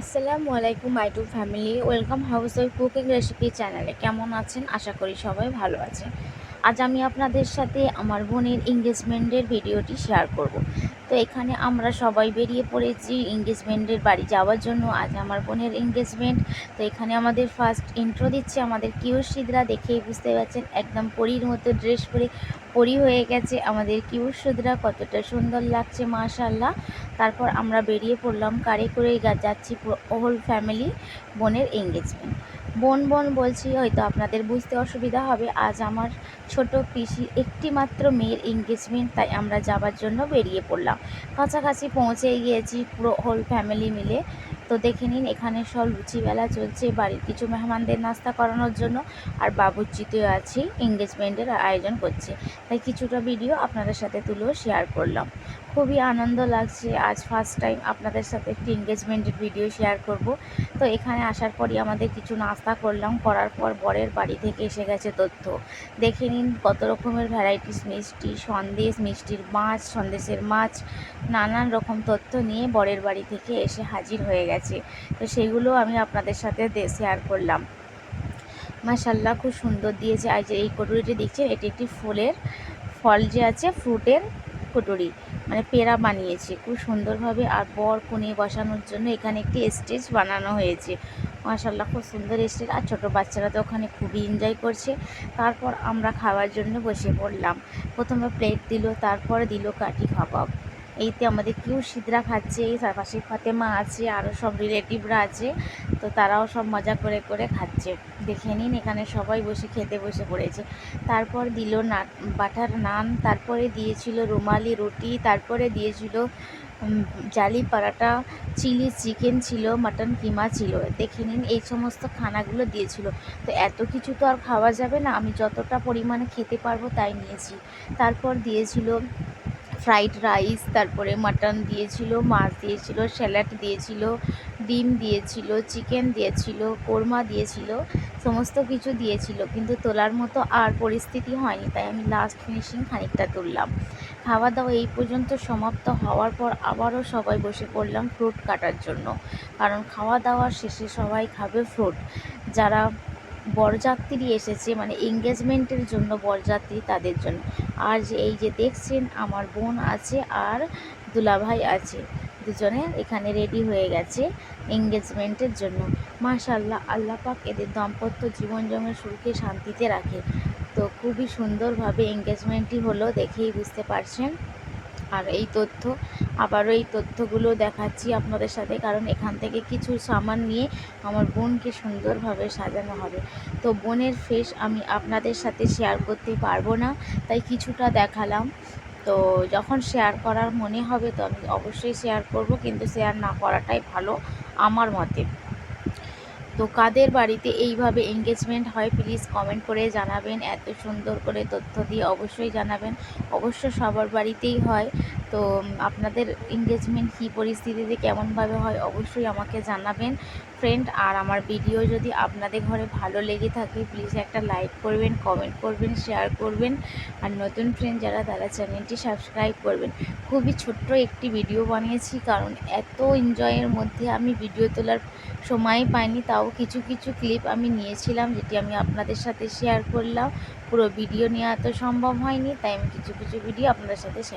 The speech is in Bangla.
আসসালামু আলাইকুম, my to family. Welcome housewife cooking recipe চ্যানেলে কেমন আছেন? আশা করি সবাই ভালো আছেন। আজ আমি আপনাদের সাথে আমার বোনের এঙ্গেজমেন্টের ভিডিওটি শেয়ার করব। তো এখানে আমরা সবাই বেরিয়ে পড়েছি এঙ্গেজমেন্টের বাড়ি যাওয়ার জন্য। আজ আমার বোনের এঙ্গেজমেন্ট তো এখানে আমাদের ফার্স্ট ইন্ট্রো দিচ্ছে আমাদের কিউসিদরা দেখেই বুঝতে পারছেন, একদম পরীর মতো ড্রেস পরে পরি হয়ে গেছে আমাদের কিউসুদরা কতটা সুন্দর লাগছে মাশাল্লাহ তারপর আমরা বেরিয়ে পড়লাম কারে করে যাচ্ছি হোল ফ্যামিলি বোনের এঙ্গেজমেন্ট বোন বোন বলছি, হয়তো আপনাদের বুঝতে অসুবিধা হবে, আজ আমার ছোট পিসির একটি মাত্র মেয়ের এঙ্গেজমেন্ট তাই আমরা যাবার জন্য বেরিয়ে পড়লাম। কাছাকাছি পৌঁছে গিয়েছি পুরো হোল ফ্যামিলি মিলে। তো দেখে নিন, এখানে সব লুচিবেলা চলছে। বাড়ির কিছু মেহমানদের নাস্তা করানোর জন্য আর বাবুর্চিতেও আছি এঙ্গেজমেন্টের আয়োজন করছে। তাই কিছুটা ভিডিও আপনাদের সাথে তুলেও শেয়ার করলাম। খুবই আনন্দ লাগছে। আজ ফার্স্ট টাইম আপনাদের সাথে একটি এঙ্গেজমেন্টের ভিডিও শেয়ার করব। তো এখানে আসার পরই আমাদের কিছু নাস্তা করলাম। করার পর বরের বাড়ি থেকে এসে গেছে তথ্য। দেখে নিন কত রকমের ভ্যারাইটিস মিষ্টি, সন্দেশ, মিষ্টির মাছ, সন্দেশের মাছ, নানান রকম তথ্য নিয়ে বরের বাড়ি থেকে এসে হাজির হয়ে গেছে। তো সেগুলো আমি আপনাদের সাথে শেয়ার করলাম। মাশাল্লাহ খুব সুন্দর দিয়েছে। আর যে এই কটুরিটি দেখছেন, এটি একটি ফুলের ফল যে আছে, ফ্রুটের কটুরি। মানে পেড়া বানিয়েছে। খুব সুন্দরভাবে আর বর কোণে বসানোর জন্য এখানে একটি স্টেজ বানানো হয়েছে। মাশাল্লাহ খুব সুন্দর স্টেজ। আর ছোটো বাচ্চারা তো ওখানে খুবই এনজয় করছে। তারপর আমরা খাওয়ার জন্য বসে পড়লাম। প্রথমে প্লেট দিল, তারপরে দিল কাঠি কাবাব এইতে আমাদের কেউ সিদ্রা খাচ্ছে, এই পাশে ফাতেমা আছে আরও সব রিলেটিভরা আছে, তো তারাও সব মজা করে করে খাচ্ছে। দেখে নিন এখানে সবাই বসে খেতে বসে পড়েছে। তারপর দিল না বাটার নান, তারপরে দিয়েছিল রুমালি রুটি, তারপরে দিয়েছিল জালি পরাটা, চিলি চিকেন ছিল, মাটন কিমা ছিল। দেখে নিন এই সমস্ত খানাগুলো দিয়েছিল। তো এত কিছু তো আর খাওয়া যাবে না, আমি যতটা পরিমাণে খেতে পারব তাই নিয়েছি। তারপর দিয়েছিল ফ্রাইড রাইস তারপরে মাটন দিয়েছিল, মাছ দিয়েছিল স্যালাড দিয়েছিল, ডিম দিয়েছিল চিকেন দিয়েছিল, কোরমা দিয়েছিল, সমস্ত কিছু দিয়েছিল। কিন্তু তোলার মতো আর পরিস্থিতি হয়নি, তাই আমি লাস্ট ফিনিশিং খানিকটা তুললাম। খাওয়া দাওয়া এই পর্যন্ত সমাপ্ত হওয়ার পর আবারও সবাই বসে পড়লাম ফ্রুট কাটার জন্য। কারণ খাওয়া দাওয়ার শেষে সবাই খাবে ফ্রুট যারা বরযাত্রী এসেছে মানে এঙ্গেজমেন্টের জন্য বরযাত্রী তাদের জন্য। আর যে এই যে দেখছেন, আমার বোন আছে আর দুলাভাই আছে। দুজনে এখানে রেডি হয়ে গেছে এঙ্গেজমেন্টের জন্য। মাশাল্লাহ আল্লাহ পাক এদের দাম্পত্য জীবনজমের সুখে শান্তিতে রাখে। তো খুবই সুন্দরভাবে এঙ্গেজমেন্টই হলো দেখেই বুঝতে পারছেন। আর এই তথ্য আবারও এই তথ্যগুলো দেখাচ্ছি আপনাদের সাথে, কারণ এখান থেকে কিছু সামান নিয়ে আমার বোনকে সুন্দরভাবে সাজানো হবে। তো বোনের ফেস আমি আপনাদের সাথে শেয়ার করতে পারব না, তাই কিছুটা দেখালাম। তো যখন শেয়ার করার মনে হবে তো আমি অবশ্যই শেয়ার করব, কিন্তু শেয়ার না করাটাই ভালো আমার মতে। তো কাদের বাড়িতে এইভাবে এঙ্গেজমেন্ট হয় প্লিজ কমেন্ট করে জানাবেন। এত সুন্দর করে তথ্য দিয়ে অবশ্যই জানাবেন। অবশ্য সবার বাড়িতেই হয়। তো আপনাদের এঙ্গেজমেন্ট কী পরিস্থিতিতে কেমনভাবে হয় অবশ্যই আমাকে জানাবেন। ফ্রেন্ড আর আমার ভিডিও যদি আপনাদের ঘরে ভালো লেগে থাকে প্লিজ একটা লাইক করবেন কমেন্ট করবেন শেয়ার করবেন। আর নতুন ফ্রেন্ড যারা, তারা চ্যানেলটি সাবস্ক্রাইব করবেন। খুবই ছোট্ট একটি ভিডিও বানিয়েছি, কারণ এত এনজয়ের মধ্যে আমি ভিডিও তোলার সময় পাইনি, তাও কিছু কিছু ক্লিপ আমি নিয়েছিলাম, যেটি আমি আপনাদের সাথে শেয়ার করলাম। পুরো ভিডিও নেওয়া তো সম্ভব হয়নি, তাই আমি কিছু কিছু ভিডিও আপনাদের সাথে শেয়ার